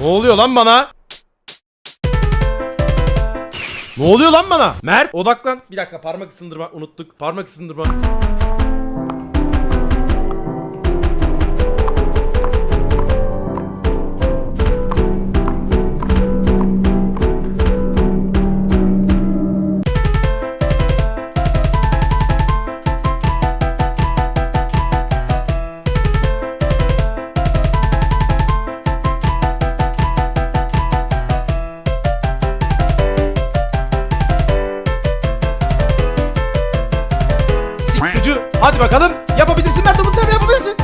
Ne oluyor lan bana? Ne oluyor lan bana? Mert odaklan. Bir dakika parmak ısındırma unuttuk. Parmak ısındırma. Ucu hadi bakalım yapabilirsin ben de bunu tabii yapabilirsin.